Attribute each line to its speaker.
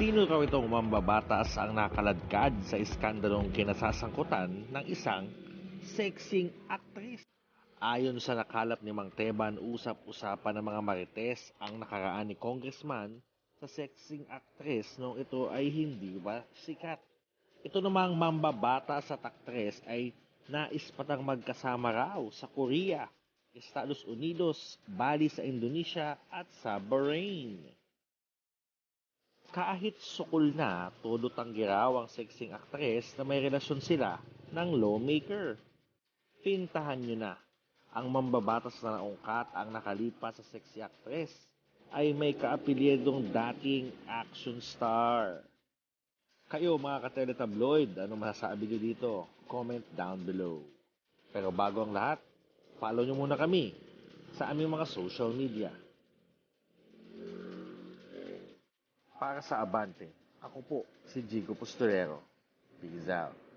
Speaker 1: Sino raw itong mambabatas ang nakaladkad sa iskandalong kinasasangkutan ng isang sexing actress? Ayon sa nakalap ni Mang Teban, usap-usapan ng mga marites ang nakaraan ni Congressman sa sexing actress noong ito ay hindi ba sikat. Ito namang mambabatas at actress ay nais patang magkasama raw sa Korea, Estados Unidos, Bali sa Indonesia at sa Bahrain. Kahit sukol na, todo tanggi raw ang sexing actress na may relasyon sila ng lawmaker. Pintahan nyo na, ang mambabatas na naungkat ang nakalipas sa sexy actress ay may kaapilyedong dating action star. Kayo mga kateletabloid, ano masasabi nyo dito? Comment down below. Pero bago ang lahat, follow nyo muna kami sa aming mga social media. Para sa Abante, ako po si Jigo Posturero. Peace out.